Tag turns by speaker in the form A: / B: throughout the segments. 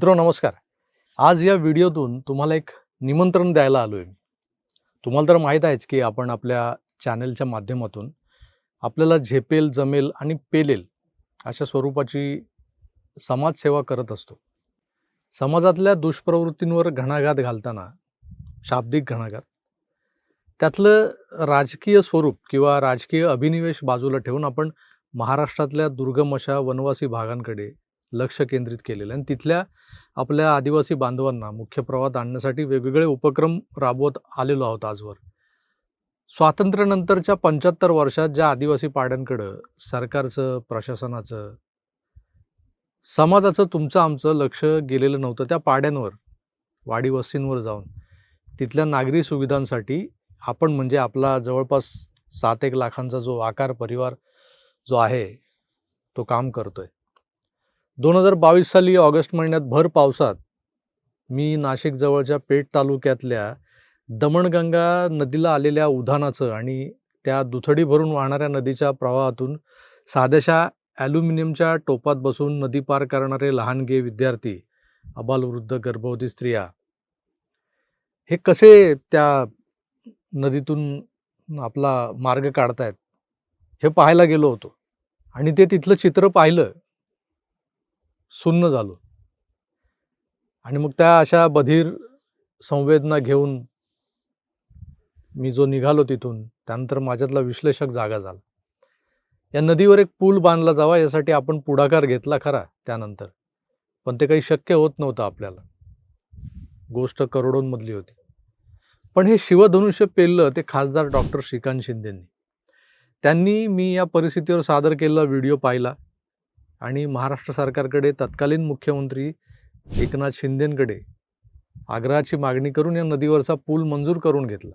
A: मित्रो नमस्कार. आज या व्हिडिओतून तुम्हाला एक निमंत्रण द्यायला आलो आहे मी. तुम्हाला तर माहीत आहेच की आपण आपल्या चॅनलच्या माध्यमातून आपल्याला झेपेल जमेल आणि पेलेल अशा स्वरूपाची समाजसेवा करत असतो. समाजातल्या दुष्प्रवृत्तींवर घणाघात घालताना शाब्दिक घणाघात त्यातलं राजकीय स्वरूप किंवा राजकीय अभिनिवेश बाजूला ठेवून आपण महाराष्ट्रातल्या दुर्गम अशा वनवासी भागांकडे लक्ष केंद्रित केलेलं आहे. आणि तिथल्या आपल्या आदिवासी बांधवांना मुख्य प्रवाहात आणण्यासाठी वेगवेगळे उपक्रम राबवत आलेलो आहोत आजवर. स्वातंत्र्यानंतरच्या पंच्याहत्तर वर्षात ज्या आदिवासी पाड्यांकडं सरकारचं प्रशासनाचं समाजाचं तुमचं आमचं लक्ष गेलेलं नव्हतं त्या पाड्यांवर वाडी वस्तींवर जाऊन तिथल्या नागरी सुविधांसाठी आपण म्हणजे आपला जवळपास सात एक लाखांचा जो आकार परिवार जो आहे तो काम करतोय. दोन हजार बावीस साली ऑगस्ट महिन्यात भर पावसात मी नाशिकजवळच्या पेठ तालुक्यातल्या दमणगंगा नदीला आलेल्या उधाणाचं आणि त्या दुथडी भरून वाहणाऱ्या नदीच्या प्रवाहातून साध्याशा ॲल्युमिनियमच्या टोपात बसून नदी पार करणारे लहानगे विद्यार्थी अबालवृद्ध गर्भवती स्त्रिया हे कसे त्या नदीतून आपला मार्ग काढतायत हे पाहायला गेलो होतो. आणि ते तिथलं चित्र पाहिलं. सुन्न झालो. आणि मग त्या अशा बधीर संवेदना घेऊन मी जो निघालो तिथून त्यानंतर माझ्यातला विश्लेषक जागा झाला. या नदीवर एक पूल बांधला जावा यासाठी आपण पुढाकार घेतला खरा त्यानंतर. पण ते काही शक्य होत नव्हतं आपल्याला. गोष्ट करोडोंमधली होती. पण हे शिवधनुष्य पेललं ते खासदार डॉक्टर श्रीकांत शिंदेंनी. त्यांनी मी या परिस्थितीवर सादर केलेला व्हिडिओ पाहिला. आणि महाराष्ट्र सरकारकडे तत्कालीन मुख्यमंत्री एकनाथ शिंदेंकडे आग्रहाची मागणी करून या नदीवरचा पूल मंजूर करून घेतला.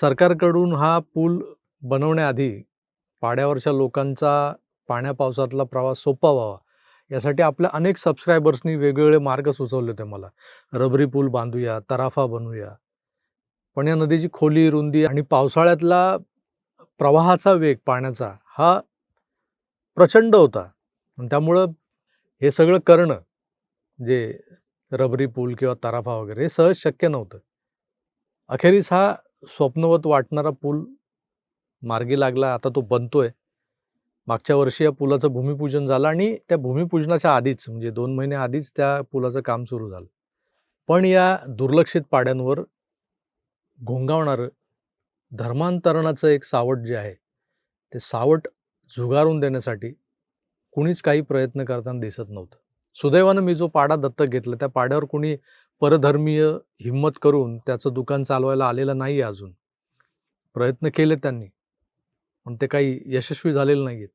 A: सरकारकडून हा पूल बनवण्याआधी पाड्यावरच्या लोकांचा पाण्या पावसातला प्रवास सोपा व्हावा यासाठी आपल्या अनेक सबस्क्रायबर्सनी वेगवेगळे मार्ग सुचवले होते मला. रबरी पूल बांधूया तराफा बनवूया. पण या नदीची खोली रुंदी आणि पावसाळ्यातला प्रवाहाचा वेग पाण्याचा हा प्रचंड होता. त्यामुळं हे सगळं करणं जे रबरी पूल किंवा तराफा वगैरे हे सहज शक्य नव्हतं. अखेरीस हा स्वप्नवत वाटणारा पूल मार्गी लागला आता तो बनतोय. मागच्या वर्षी या पुलाचं भूमिपूजन झालं आणि त्या भूमिपूजनाच्या आधीच म्हणजे दोन महिने आधीच त्या पुलाचं काम सुरू झालं. पण या दुर्लक्षित पाड्यांवर घोंगावणारं धर्मांतरणाचं एक सावट जे आहे ते सावट झुगारून देण्यासाठी कुणीच काही प्रयत्न करताना दिसत नव्हतं. सुदैवानं मी जो पाडा दत्तक घेतला त्या पाड्यावर कुणी परधर्मीय हिंमत करून त्याचं दुकान चालवायला आलेलं नाही आहे अजून. प्रयत्न केले त्यांनी पण ते काही यशस्वी झालेले नाही आहेत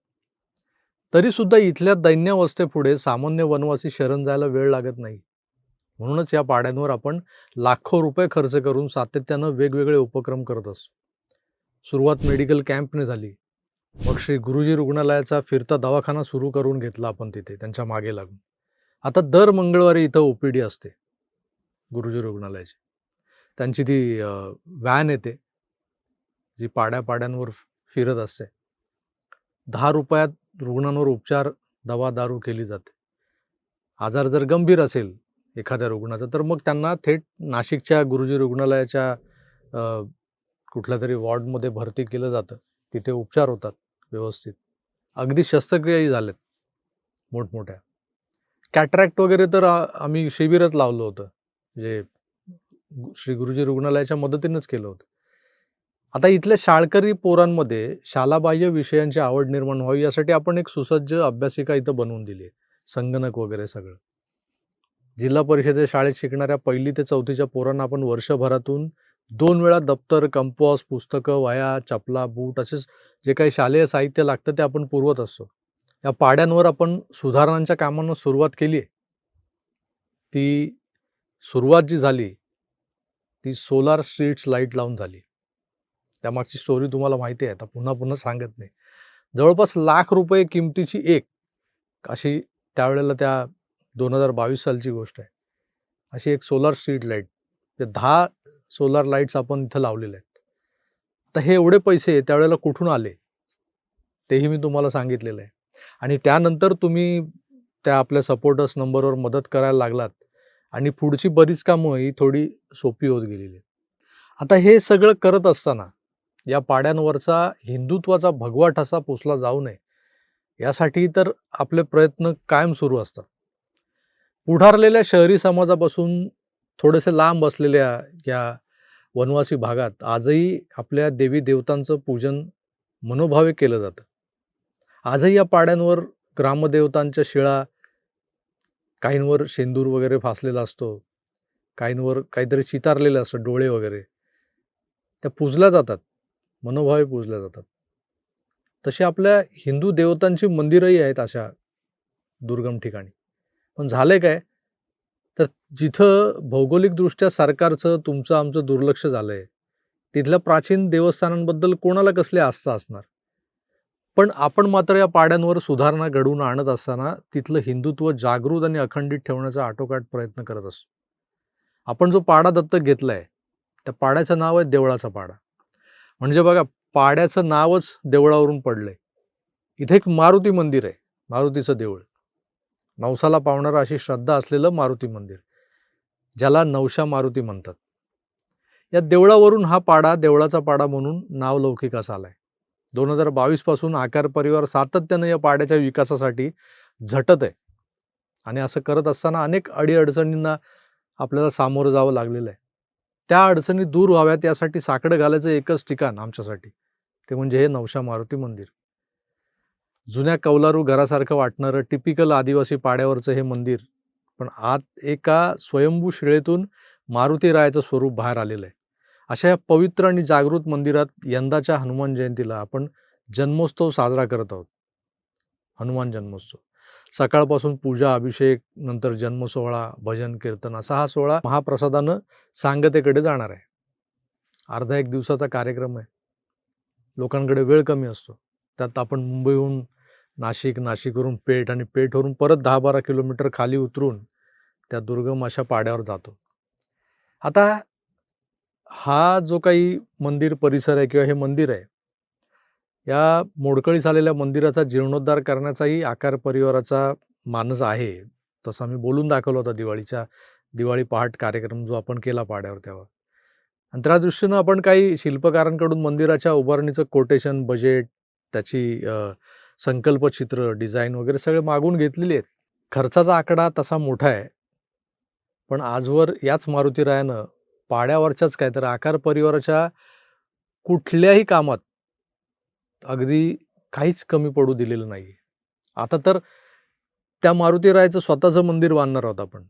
A: तरीसुद्धा इथल्या दैन्यावस्थेपुढे सामान्य वनवासी शरण जायला वेळ लागत नाही. म्हणूनच या पाड्यांवर आपण लाखो रुपये खर्च करून सातत्यानं वेगवेगळे उपक्रम करत असतो सुरुवात मेडिकल कॅम्पने झाली. मग श्री गुरुजी रुग्णालयाचा फिरता दवाखाना सुरू करून घेतला आपण तिथे त्यांच्या मागे लागून. आता दर मंगळवारी इथं ओ पी डी असते गुरुजी रुग्णालयाची. त्यांची ती व्हॅन येते जी पाड्या पाड्यांवर फिरत असते. दहा रुपयात रुग्णांवर उपचार दवा दारू केली जाते. आजार जर गंभीर असेल एखाद्या रुग्णाचा तर मग त्यांना थेट नाशिकच्या गुरुजी रुग्णालयाच्या कुठल्या तरी वॉर्डमध्ये भरती केलं जातं. तिथे उपचार होतात. व्यवस्थित. अगदी शस्त्रक्रियाही झाल्यात मोठमोठ्या. कॅटरॅक्ट वगैरे तर आम्ही शिबिरच लावलं होतं. जे श्री गुरुजी रुग्णालयाच्या मदतीनंच केलं होतं. आता इथल्या शाळकरी पोरांमध्ये शालाबाह्य विषयांची आवड निर्माण व्हावी यासाठी आपण एक सुसज्ज अभ्यासिका इथं बनवून दिली आहे. संगणक वगैरे सगळं. जिल्हा परिषदेच्या शाळेत शिकणाऱ्या पहिली ते चौथीच्या पोरांना आपण वर्षभरातून दोन वेळा दप्तर कंपॉस पुस्तकं वह्या चपला बूट असेच जे काही शालेय साहित्य लागतं ते आपण पुरवत असतो. या पाड्यांवर आपण सुधारणांच्या कामांना सुरुवात केली आहे. ती सुरुवात जी झाली ती सोलार स्ट्रीट्स लाइट लावून झाली. त्यामागची स्टोरी तुम्हाला माहिती आहे आता पुन्हा पुन्हा सांगत नाही. जवळपास लाख रुपये किमतीची एक अशी त्यावेळेला त्या दोन हजार बावीस सालची गोष्ट आहे. अशी एक सोलार स्ट्रीट लाइट ते दहा सोलार लाईट्स आपण इथं लावलेले आहेत. तर हे एवढे पैसे त्यावेळेला कुठून आले? तेही मी तुम्हाला सांगितलेलं आहे. आणि त्यानंतर तुम्ही त्या आपल्या सपोर्टर्स नंबरवर मदत करायला लागलात आणि पुढची बरीच कामं ही थोडी सोपी होत गेलेली आहेत. आता हे सगळं करत असताना या पाड्यांवरचा हिंदुत्वाचा भगवा ठसा पुसला जाऊ नये यासाठी तर आपले प्रयत्न कायम सुरू असतात. पुढारलेल्या शहरी समाजापासून थोडेसे लांब असलेल्या या वनवासी भागात आजही आपल्या देवी देवतांचं पूजन मनोभावे केलं जातं. आजही या पाड्यांवर ग्रामदेवतांच्या शिळा काहींवर शेंदूर वगैरे फासलेला असतो काहींवर काहीतरी चितारलेलं असतं डोळे वगैरे. त्या पूजल्या जातात मनोभावे पूजल्या जातात. तशी आपल्या हिंदू देवतांची मंदिरही आहेत अशा दुर्गम ठिकाणी. पण झालं काय? तर जिथं भौगोलिकदृष्ट्या सरकारचं तुमचं आमचं दुर्लक्ष झालंय तिथल्या प्राचीन देवस्थानांबद्दल कोणाला कसले आस्था असणार? पण आपण मात्र या पाड्यांवर सुधारणा घडवून आणत असताना तिथलं हिंदुत्व जागृत आणि अखंडित ठेवण्याचा आटोकाट प्रयत्न करत असतो आपण जो पाडा दत्तक घेतलाय त्या पाड्याचं नाव आहे देवळाचा पाडा. म्हणजे बघा पाड्याचं नावच देवळावरून पडलंय. इथे एक मारुती मंदिर आहे मारुतीचं देऊळ. नवसाला पावणारं अशी श्रद्धा असलेलं मारुती मंदिर ज्याला नवशा मारुती म्हणतात. या देवळावरून हा पाडा देवळाचा पाडा म्हणून नाव लौकिकास आलाय. दोन हजार बावीसपासून आकार परिवार सातत्यानं या पाड्याच्या विकासासाठी झटत आहे. आणि असं करत असताना अनेक अडीअडचणींना आपल्याला सामोरं जावं लागलेलं आहे. त्या अडचणी दूर व्हाव्यात यासाठी साकडं घालायचं एकच ठिकाण आमच्यासाठी ते म्हणजे हे नवशा मारुती मंदिर. जुन्या कौलारू घरासारखं वाटणारं टिपिकल आदिवासी पाड्यावरचं हे मंदिर पण आत एका स्वयंभू शिळेतून मारुती रायाचं स्वरूप बाहेर आलेलं आहे. अशा या पवित्र आणि जागृत मंदिरात यंदाच्या हनुमान जयंतीला आपण जन्मोत्सव साजरा करत आहोत. हनुमान जन्मोत्सव. सकाळपासून पूजा अभिषेक नंतर जन्मसोहळा भजन कीर्तन असा हा सोहळा महाप्रसादानं सांगतेकडे जाणार आहे. अर्धा एक दिवसाचा कार्यक्रम आहे. लोकांकडे वेळ कमी असतो. त्यात आपण मुंबईहून नाशिक नाशिकवरून पेठ आणि पेठवरून परत दहा बारा किलोमीटर खाली उतरून त्या दुर्गम अशा पाड्यावर जातो. आता हा जो काही मंदिर परिसर आहे किंवा हे मंदिर आहे या मोडकळीस आलेल्या मंदिराचा जीर्णोद्धार करण्याचाही आकार परिवाराचा मानस आहे. तसं आम्ही बोलून दाखवला होता दिवाळीच्या दिवाळी पहाट कार्यक्रम जो आपण केला पाड्यावर तेव्हा. आणि त्या दृष्टीनं आपण काही शिल्पकारांकडून मंदिराच्या उभारणीचं कोटेशन बजेट त्याची संकल्पचित्र डिझाईन वगैरे सगळे मागून घेतलेले आहेत. खर्चाचा आकडा तसा मोठा आहे. पण आजवर याच मारुतीरायानं पाड्यावरच्याच काय तर आकार परिवाराच्या कुठल्याही कामात अगदी काहीच कमी पडू दिलेलं नाही आता तर त्या मारुतीरायाचं स्वतःचं मंदिर बांधणार आहोत आपण.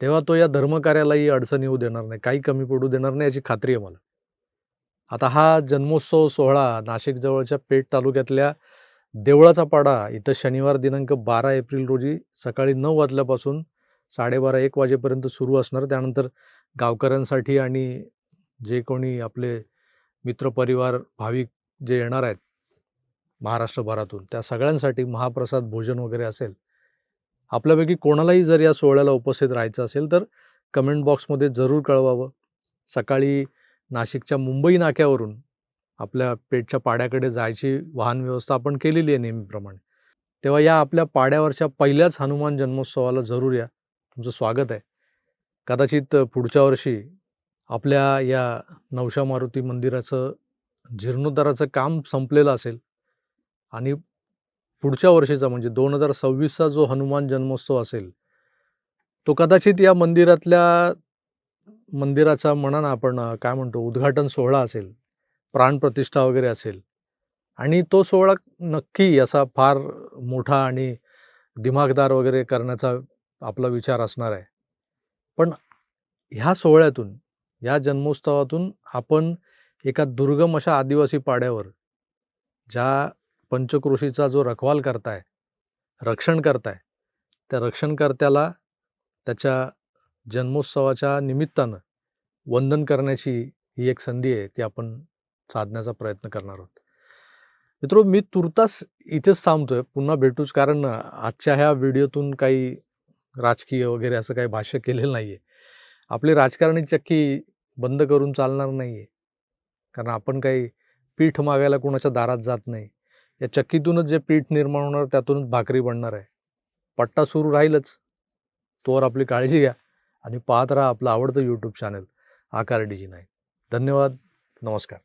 A: तेव्हा तो या धर्मकार्यालाही अडचण येऊ देणार नाही काही कमी पडू देणार नाही याची खात्री आहे मला. आता हा जन्मोत्सव सोहळा नाशिकजवळच्या पेठ तालुक्यातल्या देवळाचा पाडा इथं शनिवार दिनांक बारा एप्रिल रोजी सकाळी नऊ वाजल्यापासून साडेबारा एक वाजेपर्यंत सुरू असणार. त्यानंतर गावकऱ्यांसाठी आणि जे कोणी आपले मित्रपरिवार भाविक जे येणार आहेत महाराष्ट्रभरातून त्या सगळ्यांसाठी महाप्रसाद भोजन वगैरे असेल. आपल्यापैकी कोणालाही जर या सोहळ्याला उपस्थित राहायचं असेल तर कमेंट बॉक्समध्ये जरूर कळवावं. सकाळी नाशिकच्या मुंबई नाक्यावरून आपल्या पेठच्या पाड्याकडे जायची वाहन व्यवस्था आपण केलेली आहे नेहमीप्रमाणे. तेव्हा या आपल्या पाड्यावरच्या पहिल्याच हनुमान जन्मोत्सवाला जरूर या. तुमचं स्वागत आहे. कदाचित पुढच्या वर्षी आपल्या या नवशा मारुती मंदिराचं जीर्णोद्धाराचं काम संपलेलं असेल आणि पुढच्या वर्षीचा म्हणजे दोन हजार सव्वीसचा जो हनुमान जन्मोत्सव असेल तो कदाचित या मंदिरातल्या मंदिराचा म्हणा ना आपण काय म्हणतो उद्घाटन सोहळा असेल प्राणप्रतिष्ठा वगैरे असेल आणि तो सोहळा नक्की असा फार मोठा आणि दिमागदार वगैरे करण्याचा आपला विचार असणार आहे. पण ह्या सोहळ्यातून या जन्मोत्सवातून आपण एका दुर्गम अशा आदिवासी पाड्यावर ज्या पंचक्रोशीचा जो रखवाल करताय रक्षण करताय त्या रक्षणकर्त्याला त्याच्या जन्मोत्सवाच्या निमित्तानं वंदन करण्याची ही एक संधी आहे ती आपण साधण्याचा प्रयत्न करणार आहोत. मित्रो मी तुर्तास इथेच थांबतोय पुन्हा भेटूच कारण आजच्या ह्या व्हिडिओतून काही राजकीय वगैरे असं काही भाष्य केलेलं नाही आहे आपली राजकारणी चक्की बंद करून चालणार नाही आहे कारण आपण काही पीठ मागायला कोणाच्या दारात जात नाही. या चक्कीतूनच जे पीठ निर्माण होणार त्यातूनच भाकरी बनणार आहे. पट्टा सुरू राहीलच. तोवर आपली काळजी घ्या. आणि पाहत राहा आपलं आवडतं यूट्यूब चॅनल आकार डिजी नाही धन्यवाद. नमस्कार.